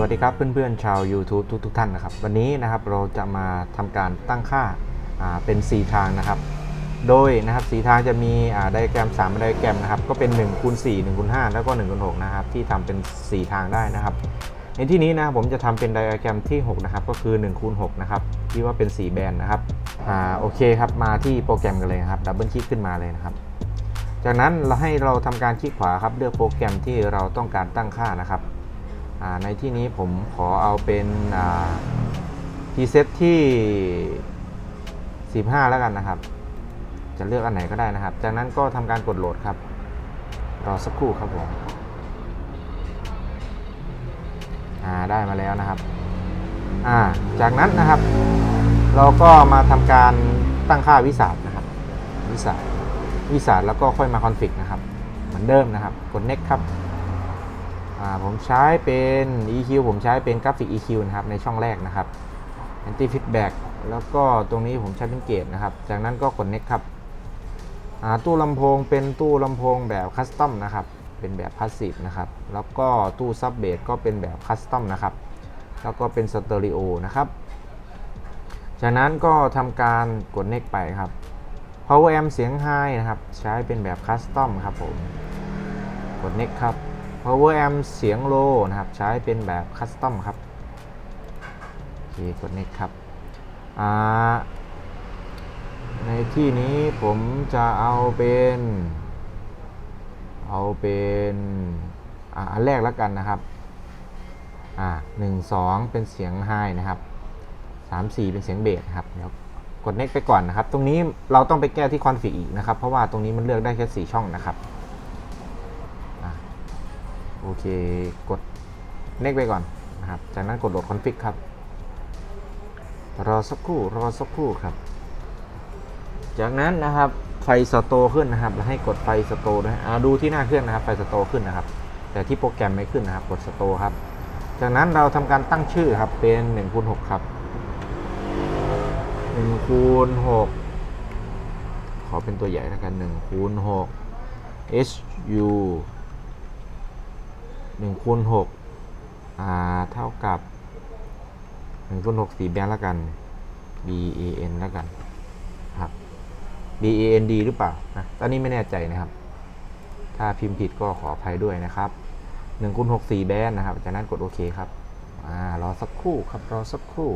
วัสดีครับเพื่อนๆ ชาว YouTube ทุกๆทท่านนะครับ วันนี้นะครับเราจะมาทำการตั้งค่าาเป็น 4 ทางนะครับ โดยนะครับสีทางจะมีไดอะแกรม3ไดอะแกรมนะครับก็เป็น1คูณ4 1คูณ5แล้วก็1คูณ6นะครับที่ทำเป็น 4 ทางได้นะครับ ในที่นี้นะครับผมจะทำเป็นไดอะแกรมที่6นะครับก็คือ1คูณ6นะครับที่ว่าเป็น 4 แบนนะครับอ่าโอเคครับมาที่โปรแกรมกันเลยครับดับเบิลคลิกขึ้นมาเลยนะครับจากนั้นเราให้เราทำการคลิกขวาครับเลือกโปรแกรมที่เราต้องการตั้งค่านะครับ ในที่นี้ผมขอเอาเป็นพรีเซตที่ 15 แล้วกันนะครับ จะเลือกอันไหนก็ได้นะครับ จากนั้นก็ทำการกดโหลดครับ รอสักครู่ครับผมได้มาแล้วนะครับ จากนั้นนะครับ เราก็มาทำการตั้งค่าวิสาสนะครับ วิสาสวิสาสแล้วก็ค่อยมาคอนฟิกนะครับ เหมือนเดิมนะครับ กด next ครับ ผมใช้เป็น EQ ผมใช้เป็นกราฟิก EQ นะครับ ในช่องแรกนะครับ Anti Feedback แล้วก็ตรงนี้ผมใช้เป็นเกตนะครับ จากนั้นก็กด Next ครับตู้ลำโพงเป็นตู้ลำโพงแบบคัสตอมนะครับ เป็นแบบพาสซีฟนะครับ แล้วก็ตู้ซับเบสก็เป็นแบบคัสตอมนะครับ แล้วก็เป็นสเตอริโอนะครับ จากนั้นก็ทำการกด Next ไปครับ Power Amp เสียงไฮนะครับ ใช้เป็นแบบคัสตอมครับผม กด Next ครับ Power Amp เสียงโลนะครับ ใช้เป็นแบบคัสตอมครับโอเคกด next ครับ ในที่นี้ผมจะเอาเป็น เอาเป็นอันแรกแล้วกันนะครับอ่าหนึ่งสองเป็นเสียงไฮนะครับสามสี่เป็นเสียงเบสครับเดี๋ยวกด next ไปก่อนนะครับ ตรงนี้เราต้องไปแก้ที่คอนฟิกอีกนะครับ เพราะว่าตรงนี้มันเลือกได้แค่สี่ช่องนะครับ โอเค กดเน็กไปก่อนนะครับ จากนั้นกดโหลดคอนฟิกครับ รอสักครู่ รอสักครู่ครับ จากนั้นนะครับ ไฟสโตร์ขึ้นนะครับ แล้วให้กดไฟสโตร์ด้วยอ่าดูที่หน้าเครื่องนะครับ ไฟสโตร์ขึ้นนะครับ แต่ที่โปรแกรมไม่ขึ้นนะครับ กดสโตร์ครับ จากนั้นเราทำการตั้งชื่อครับ เป็น1คูณ6ครับ1คูณ6ขอเป็นตัวใหญ่แล้วกัน1คูณ6 H U 1คูณ6อ่าเท่ากับ1คูณ6สีแบนแล้วกัน B A N แล้วกันครับ B A N D หรือเปล่านะตอนนี้ไม่แน่ใจนะครับ ถ้าพิมพ์ผิดก็ขออภัยด้วยนะครับ1คูณ6สีแบนนะครับ จากนั้นกดโอเคครับอ่ารอสักครู่ครับรอสักครู่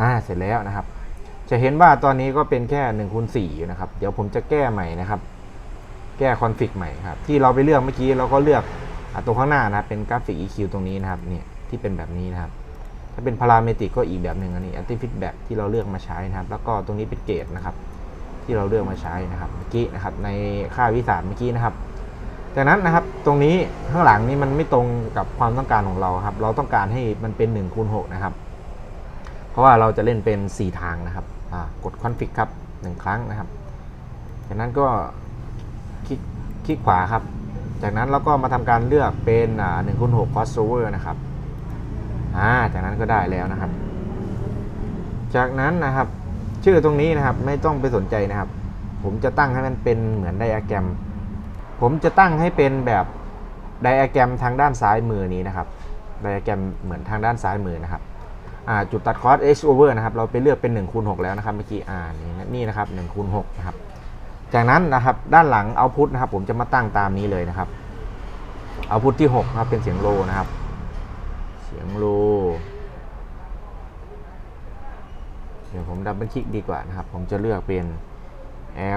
อ่าเสร็จแล้วนะครับ จะเห็นว่าตอนนี้ก็เป็นแค่1คูณ4อยู่นะครับ เดี๋ยวผมจะแก้ใหม่นะครับ แก้คอนฟิกใหม่ครับ ที่เราไปเลือกเมื่อกี้เราก็เลือกอตรงข้างหน้านะครับเป็นกราฟิก EQ ตรงนี้นะครับเนี่ยที่เป็นแบบนี้นะครับ ถ้าเป็นพาราเมตริกก็อีกแบบหนึ่งอันนี้ anti feedback ที่เราเลือกมาใช้นะครับ แล้วก็ตรงนี้เป็นเกจนะครับ ที่เราเลือกมาใช้นะครับเมื่อกี้นะครับในค่าวิสาสเมื่อกี้นะครับจากนั้นนะครับตรงนี้ข้างหลังนี้มันไม่ตรงกับความต้องการของเราครับ เราต้องการให้มันเป็น1คูณ6นะครับ เพราะว่าเราจะเล่นเป็น 4 ทางนะครับกดคอนฟิกครับ1ครั้งนะครับจากนั้นก็ คลิกคลิกขวาครับ จากนั้นเราก็มาทำการเลือกเป็นอ่า1คูณ6 crossover นะครับอ่าจากนั้นก็ได้แล้วนะครับ จากนั้นนะครับชื่อตรงนี้นะครับไม่ต้องไปสนใจนะครับ ผมจะตั้งให้มันเป็นเหมือนไดอะแกรม ผมจะตั้งให้เป็นแบบไดอะแกรมทางด้านซ้ายมือนี้นะครับไดอะแกรมเหมือนทางด้านซ้ายมือนะครับจุดตัดคอร์ส h over นะครับ เราไปเลือกเป็น1คูณ6แล้วนะครับเมื่อกี้อ่านี่นะนี่นะครับ1คูณ6นะครับ จากนั้นนะครับด้านหลังเอาพุทนะครับ ผมจะมาตั้งตามนี้เลยนะครับเอาพุทที่6นะครับเป็นเสียงโลนะครับ เสียงโลเดี๋ยวผมดับเบิลคลิกดีกว่านะครับ ผมจะเลือกเป็น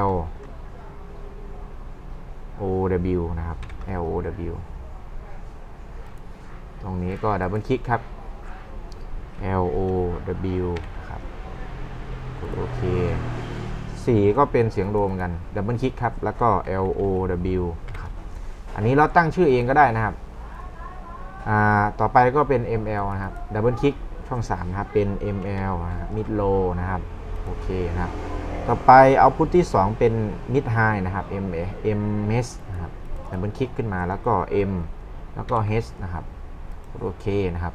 L O W นะครับ L O W ตรงนี้ก็ดับเบิลคลิกครับ L O W นะครับโอเค สีก็เป็นเสียงโดมกันดับเบิลคลิกครับ แล้วก็ L O W ครับอันนี้เราตั้งชื่อเองก็ได้นะครับอ่าต่อไปก็เป็น M L นะครับดับเบิลคลิกช่อง3นะครับ เป็น M L นะครับมิดโลนะครับ โอเคนะครับ ต่อไปเอาพุทที่ 2 เป็นมิดไฮนะครับ M M S นะครับดับเบิลคลิกขึ้นมาแล้วก็ M แล้วก็ H นะครับ โอเคนะครับ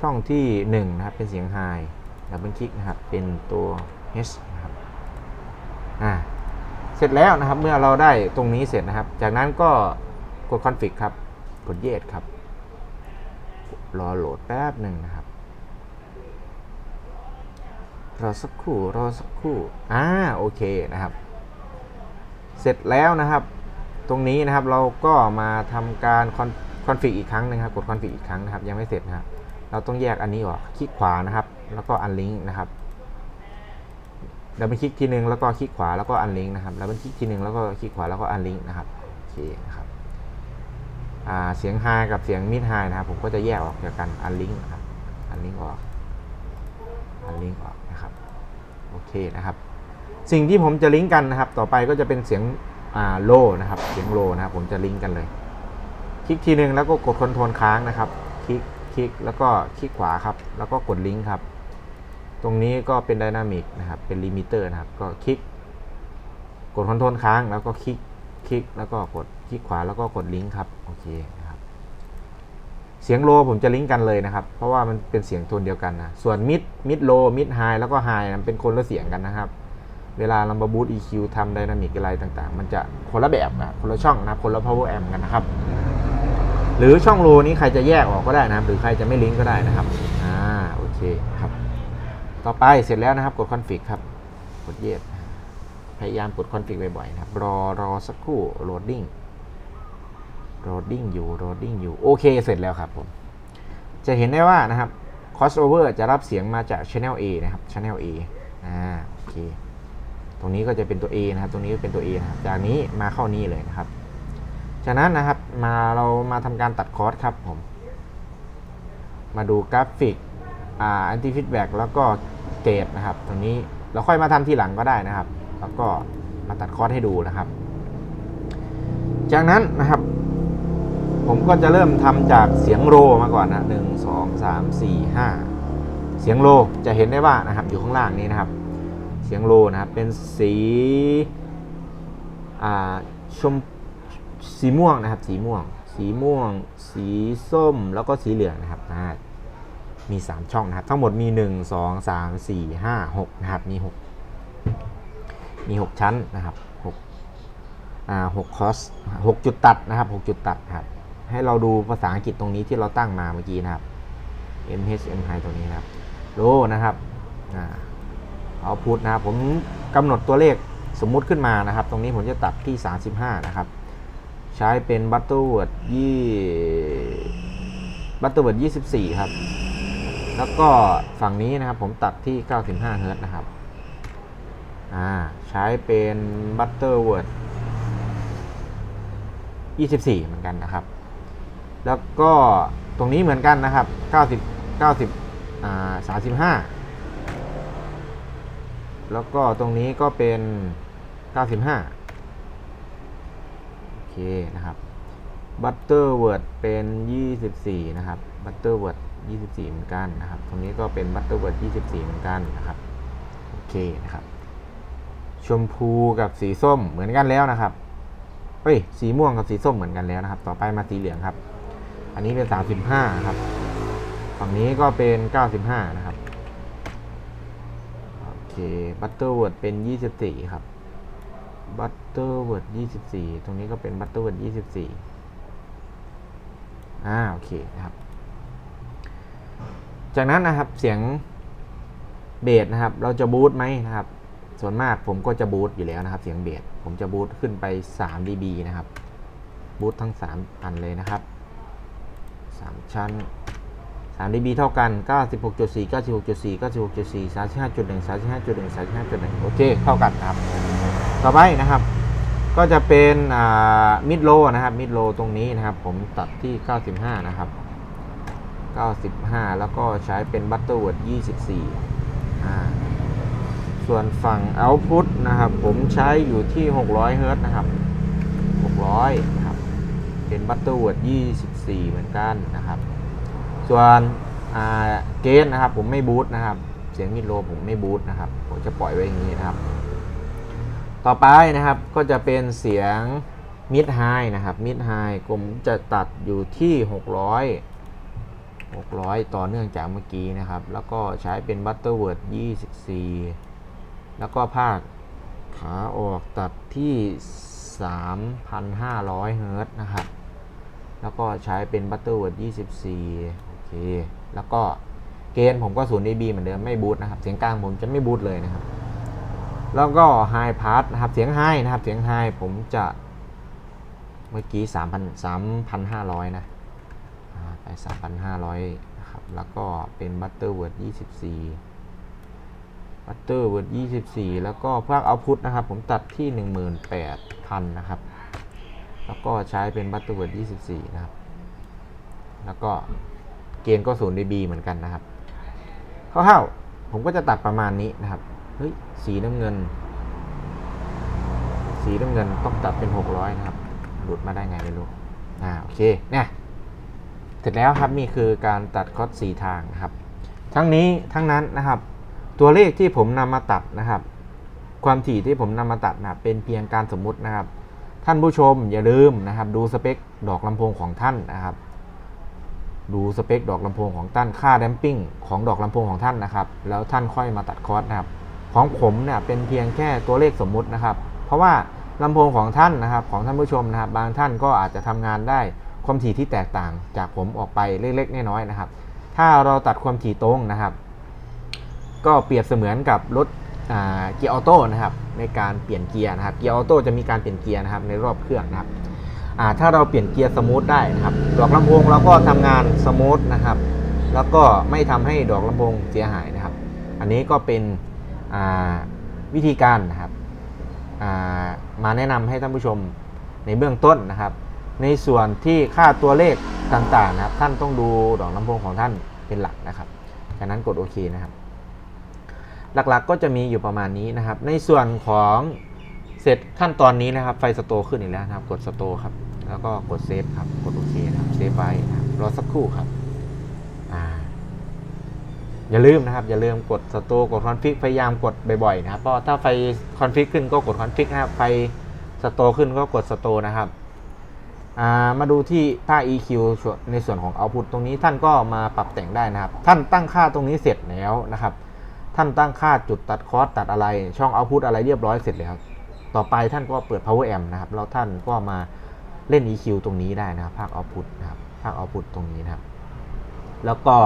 ช่องที่ 1 นะครับ เป็นเสียงไฮดับเบิลคลิกนะครับ เป็นตัว H นะครับ อ่าเสร็จแล้วนะครับเมื่อเราได้ตรงนี้เสร็จนะครับ จากนั้นก็กดคอนฟิกครับ กดเยสครับ รอโหลดแป๊บหนึ่งนะครับ รอสักครู่ รอสักครู่ อ่า โอเคนะครับ เสร็จแล้วนะครับ ตรงนี้นะครับเราก็มาทำการคอนฟิกอีกครั้งหนึงครับ กดคอนฟิกอีกครั้งนะครับ ยังไม่เสร็จนะครับ เราต้องแยกอันนี้ออก คลิกขวานะครับ แล้วก็อันลิงก์นะครับ ดับเบิลคลิกทีหนึ่งแล้วก็คลิกขวาแล้วก็อันลิงก์นะครับดับเบิลคลิกทีหนึ่งแล้วก็คลิกขวาแล้วก็อันลิงก์นะครับโอเคนะครับอ่าเสียงไฮกับเสียงมิดไฮนะครับผมก็จะแยกออกจากกันอันลิงก์นะครับอันลิงก์ออกอันลิงก์ออกนะครับโอเคนะครับ สิ่งที่ผมจะลิงก์กันนะครับ ต่อไปก็จะเป็นเสียงอ่าโลนะครับเสียงโลนะครับ ผมจะลิงก์กันเลย คลิกทีหนึ่งแล้วก็กดคอนโทรลค้างนะครับ คลิกคลิกแล้วก็คลิกขวาครับ แล้วก็กดลิงก์ครับ ตรงนี้ก็เป็นไดนามิกนะครับ เป็นลิมิเตอร์นะครับ ก็คลิก กดคอนโทรลค้าง แล้วก็คลิก คลิก แล้วก็กดคลิกขวา แล้วก็กดลิงก์ครับ โอเคนะครับ เสียงโลผมจะลิงก์กันเลยนะครับ เพราะว่ามันเป็นเสียงโทนเดียวกันนะ ส่วนมิด มิดโล มิดไฮ แล้วก็ไฮมันเป็นคนละเสียงกันนะครับ เวลาเรามาบูต EQ ทำไดนามิกอะไรต่างๆ มันจะคนละแบบนะคนละช่องนะครับคนละ power amp กันนะครับ หรือช่องโลนี้ใครจะแยกออกก็ได้นะครับ หรือใครจะไม่ลิงก์ก็ได้นะครับ อ่า โอเคครับ ต่อไปเสร็จแล้วนะครับกดคอนฟิกครับ กดเยสพยายามกดคอนฟิกบ่อยๆนะครับ รอรอสักครู่โหลดดิ้งโหลดดิ้งอยู่โหลดดิ้งอยู่ โอเค เสร็จแล้วครับผม จะเห็นได้ว่านะครับ crossover จะรับเสียงมาจาก channel A นะครับ channel A อ่าโอเค ตรงนี้ก็จะเป็นตัว A นะครับ ตรงนี้ก็เป็นตัว A นะครับจากนี้มาเข้านี่เลยนะครับ จากนั้นนะครับมาเรามาทำการตัดคอร์สครับผม มาดูกราฟิก อ่าอันติฟีดแบ็กแล้วก็เกรดนะครับ ตรงนี้เราค่อยมาทำทีหลังก็ได้นะครับ แล้วก็มาตัดคอร์สให้ดูนะครับ จากนั้นนะครับ ผมก็จะเริ่มทำจากเสียงโรมาก่อนนะหนึ่งสองสามสี่ห้าเสียงโรจะเห็นได้ว่านะครับ อยู่ข้างล่างนี้นะครับ เสียงโรนะครับเป็นสีอ่าชมสีม่วงนะครับ สีม่วง สีม่วง สีส้มแล้วก็สีเหลืองนะครับอ่า มี 3 ช่องนะครับ ทั้งหมดมี 1 2 3 4 5 6นะครับมี 6 มี 6 ชั้นนะครับ6อ่า6คอส6จุดตัดนะครับ6จุดตัดครับให้เราดูภาษาอังกฤษตรงนี้ที่เราตั้งมาเมื่อกี้นะครับ M H M high ตรงนี้นะครับโลนะครับอ่าเอาพุทนะครับผมกำหนดตัวเลขสมมุติขึ้นมานะครับ ตรงนี้ผมจะตัดที่ 35 นะครับ ใช้เป็นบัตเตอร์เวิร์ดยี่บัตเตอร์เวิร์ด24ครับ แล้วก็ฝั่งนี้นะครับผมตัดที่ 95 เฮิร์ตซ์นะครับ อ่า ใช้เป็นบัตเตอร์เวิร์ด24 เหมือนกันนะครับ แล้วก็ตรงนี้เหมือนกันนะครับ 90 90อ่า35 แล้วก็ตรงนี้ก็เป็น 95 โอเคนะครับบัตเตอร์เวิร์ดเป็น 24 นะครับบัตเตอร์เวิร์ด 24 เหมือนกันนะครับ ตรงนี้ก็เป็นบัตเตอร์เวิร์ด24 เหมือนกันนะครับ โอเคนะครับ ชมพูกับสีส้มเหมือนกันแล้วนะครับ เฮ้ย สีม่วงกับสีส้มเหมือนกันแล้วนะครับ ต่อไปมาสีเหลืองครับ อันนี้เป็น 35 ครับ ฝั่งนี้ก็เป็น 95 นะครับ โอเค บัตเตอร์เวิร์ดเป็น 24 ครับ บัตเตอร์เวิร์ด24 ตรงนี้ก็เป็นบัตเตอร์เวิร์ด24 อ่า โอเคนะครับ จากนั้นนะครับเสียงเบสนะครับ เราจะบูตไหมนะครับ ส่วนมากผมก็จะบูตอยู่แล้วนะครับ เสียงเบสผมจะบูตขึ้นไป 3 dB นะครับ บูตทั้ง 3 อันเลยนะครับ 3 ชั้น 3 dB เท่ากัน 96.4 96.4 96.4 35.1 35.1 35.1 โอเค เท่ากันนะครับ ต่อไปนะครับ ก็จะเป็นมิดโลนะครับ มิดโลตรงนี้นะครับ ผมตัดที่ 95 นะครับ 95 แล้วก็ใช้เป็นบัตเตอร์เวิร์ด24อ่าส่วนฝั่ง Output นะครับ ผมใช้อยู่ที่ 600เฮิรตนะครับ 600 นะครับ เป็นบัตเตอร์เวิร์ด24 เหมือนกันนะครับ ส่วนเกนนะครับ ผมไม่บูตนะครับ เสียงมิดโลผมไม่บูตนะครับ ผมจะปล่อยไว้อย่างนี้นะครับ ต่อไปนะครับก็จะเป็นเสียงมิดไฮนะครับมิดไฮผมจะตัดอยู่ที่ 600 600 ต่อเนื่องจากเมื่อกี้นะครับ แล้วก็ใช้เป็นบัตเตอร์เวิร์ด24 แล้วก็ภาคขาออกตัดที่ 3,500 เฮิรต์นะครับ แล้วก็ใช้เป็นบัตเตอร์เวิร์ด24 โอเค แล้วก็เกณฑ์ผมก็0 dB เหมือนเดิมไม่บูตนะครับ เสียงกลางผมจะไม่บูตเลยนะครับ แล้วก็ High Pass นะครับ เสียง High นะครับ เสียง High ผมจะเมื่อกี้ 3,000 3,500 นะ 3,500นะครับ แล้วก็เป็น Butterworth 24 Butterworth 24 แล้วก็ภาค Output นะครับ ผมตัดที่ 18,000 นะครับ แล้วก็ใช้เป็น Butterworth 24 นะครับ แล้วก็เกณฑ์ก็0 dB เหมือนกันนะครับคร่าวๆผมก็จะตัดประมาณนี้นะครับ เฮ้ย สีน้ำเงิน สีน้ำเงินต้องตัดเป็น 600 นะครับ หลุดมาได้ไงไม่รู้ อ่า โอเค เนี่ย เสร็จแล้วครับนี่คือการตัดคอสสีทางนะครับ ทั้งนี้ทั้งนั้นนะครับ ตัวเลขที่ผมนำมาตัดนะครับ ความถี่ที่ผมนำมาตัดนะเป็นเพียงการสมมุตินะครับ ท่านผู้ชมอย่าลืมนะครับ ดูสเปคดอกลำโพงของท่านนะครับ ดูสเปคดอกลำโพงของท่านค่าแดมปิ้งของดอกลำโพงของท่านนะครับ แล้วท่านค่อยมาตัดคอสนะครับ ของผมเนี่ยเป็นเพียงแค่ตัวเลขสมมุตินะครับ เพราะว่าลำโพงของท่านนะครับ ของท่านผู้ชมนะครับ บางท่านก็อาจจะทำงานได้ ความถี่ที่แตกต่างจากผมออกไปเล็กๆน้อยๆนะครับ ถ้าเราตัดความถี่ตรงนะครับ ก็เปรียบเสมือนกับรถเกียร์ออโต้นะครับในการเปลี่ยนเกียร์นะครับเกียร์ออโต้จะมีการเปลี่ยนเกียร์นะครับในรอบเครื่องนะครับถ้าเราเปลี่ยนเกียร์สมูทได้นะครับดอกลำโพงเราก็ทำงานสมูทนะครับ แล้วก็ไม่ทำให้ดอกลำโพงเสียหายนะครับ อันนี้ก็เป็นวิธีการนะครับามาแนะนำให้ท่านผู้ชมในเบื้องต้นนะครับ ในส่วนที่ค่าตัวเลขต่างๆนะครับ ท่านต้องดูดอกลำโพงของท่านเป็นหลักนะครับจากนั้นกดโอเคนะครับ หลักๆก็จะมีอยู่ประมาณนี้นะครับ ในส่วนของเสร็จขั้นตอนนี้นะครับ ไฟสโตร์ขึ้นอีกแล้วนะครับ กดสโตร์ครับ แล้วก็กดเซฟครับ กดโอเคนะครับเซฟไว้นะครับรอสักครู่ครับอ่าอย่าลืมนะครับ อย่าลืมกดสโตร์กดคอนฟิกพยายามกดบ่อยๆนะครับเพราะถ้าไฟคอนฟิกขึ้นก็กดคอนฟิกนะครับไฟสโตร์ขึ้นก็กดสโตร์นะครับ มาดูที่ค่า EQ ในส่วนของ Output ตรงนี้ท่านก็มาปรับแต่งได้นะครับ ท่านตั้งค่าตรงนี้เสร็จแล้วนะครับ ท่านตั้งค่าจุดตัดคอร์สตัดอะไร ช่อง Output อะไรเรียบร้อยเสร็จแล้ว ต่อไปท่านก็เปิด Power Amp นะครับ แล้วท่านก็มาเล่น EQ ตรงนี้ได้นะครับ ภาค Output นะครับ ภาค Output ตรงนี้นะครับ แล้วก็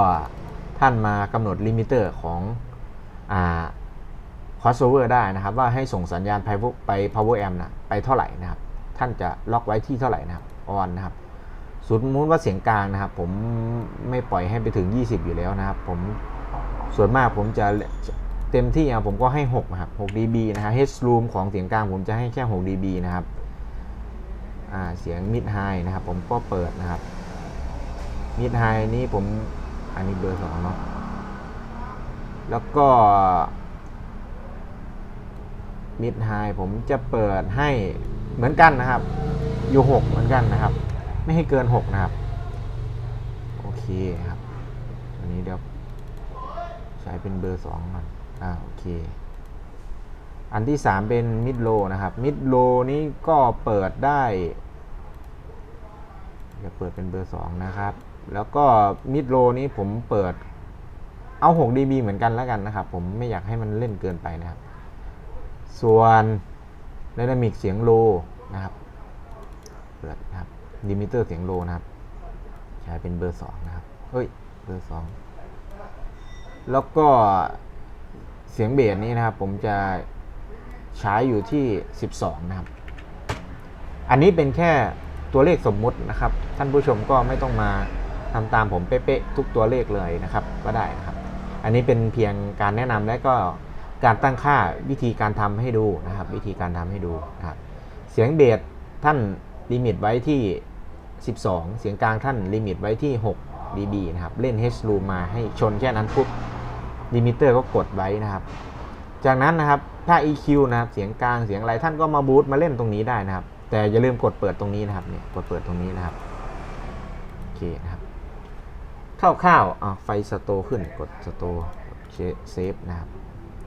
ท่านมากำหนดลิมิเตอร์ของอ่า crossover ได้นะครับ ว่าให้ส่งสัญญาณไปไป power amp นะไปเท่าไหร่นะครับ ท่านจะล็อกไว้ที่เท่าไหร่นะครับ on นนะครับสมมติว่าเสียงกลางนะครับ ผมไม่ปล่อยให้ไปถึง 20 อยู่แล้วนะครับ ผมส่วนมากผมจะเต็มที่อะผมก็ให้ 6 นะครับ 6 dB นะฮะ H room ของเสียงกลางผมจะให้แค่ 6 dB นะครับอ่าเสียง mid high นะครับ ผมก็เปิดนะครับ mid high นี้ผมอันนี้เบอร์สองเนาะแล้วก็มิดไฮผมจะเปิดให้เหมือนกันนะครับ อยู่6เหมือนกันนะครับ ไม่ให้เกิน6นะครับ โอเคครับอันนี้เดี๋ยวใช้เป็นเบอร์2ก่อนอ่าโอเค อันที่3เป็นมิดโลนะครับมิดโลนี้ก็เปิดได้จะเปิดเป็นเบอร์2นะครับ แล้วก็มิดโลนี้ผมเปิดเอา6 dB เหมือนกันแล้วกันนะครับ ผมไม่อยากให้มันเล่นเกินไปนะครับ ส่วนไดนามิกเสียงโลนะครับ เปิดนะครับลิมิเตอร์เสียงโลนะครับ ใช้เป็นเบอร์2นะครับเฮ้ยเบอร์2แล้วก็เสียงเบสนี้นะครับ ผมจะใช้อยู่ที่ 12 นะครับ อันนี้เป็นแค่ตัวเลขสมมุตินะครับ ท่านผู้ชมก็ไม่ต้องมาทำตามผมเป๊ะๆทุกตัวเลขเลยนะครับก็ได้นะครับ อันนี้เป็นเพียงการแนะนำและก็การตั้งค่าวิธีการทำให้ดูนะครับ วิธีการทำให้ดูนะครับ เสียงเบสท่าน ลิมิตไว้ที่ 12 เสียงกลางท่านลิมิตไว้ที่ 6 dB นะครับ เล่น H loop มาให้ชนแค่นั้นปุ๊บลิมิเตอร์ก็กดไว้นะครับ จากนั้นนะครับถ้า EQ นะครับเสียงกลางเสียงอะไรท่านก็มาบูตมาเล่นตรงนี้ได้นะครับ แต่อย่าลืมกดเปิดตรงนี้นะครับเนี่ยกดเปิดตรงนี้นะครับโอเคนะครับคร่าวๆอะไฟสโตขึ้นกดสโตเซฟนะครับ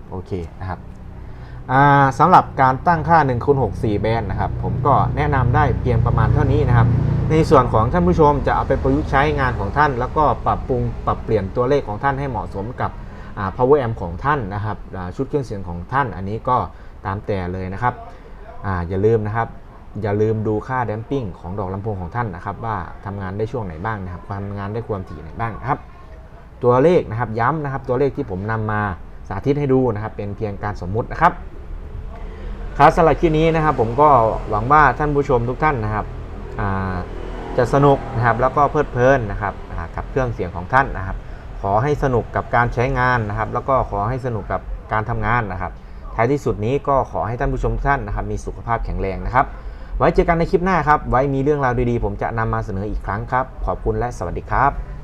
โอเคนะครับ สำหรับการตั้งค่า1คูณ6 4แบนนะครับ ผมก็แนะนำได้เพียงประมาณเท่านี้นะครับ ในส่วนของท่านผู้ชมจะเอาไปประยุกต์ใช้งานของท่าน แล้วก็ปรับปรุงปรับเปลี่ยนตัวเลขของท่านให้เหมาะสมกับ power amp ของท่านนะครับชุดเครื่องเสียงของท่าน อันนี้ก็ตามแต่เลยนะครับออย่าลืมนะครับ อย่าลืมดูค่าแดมปิ้งของดอกลำโพงของท่านนะครับ ว่าทำงานได้ช่วงไหนบ้างนะครับทำงานได้ความถี่ไหนบ้างครับ ตัวเลขนะครับย้ำนะครับตัวเลขที่ผมนำมาสาธิตให้ดูนะครับ เป็นเพียงการสมมุตินะครับ ครับสำหรับคลิปนี้นะครับผมก็หวังว่าท่านผู้ชมทุกท่านนะครับจะสนุกนะครับแล้วก็เพลิดเพลินนะครับกับเครื่องเสียงของท่านนะครับ ขอให้สนุกกับการใช้งานนะครับ แล้วก็ขอให้สนุกกับการทำงานนะครับท้ายที่สุดนี้ก็ขอให้ท่านผู้ชมทุกท่านนะครับมีสุขภาพแข็งแรงนะครับ ไว้เจอกันในคลิปหน้าครับ ไว้มีเรื่องราวดีๆ ผมจะนำมาเสนออีกครั้งครับ ขอบคุณและสวัสดีครับ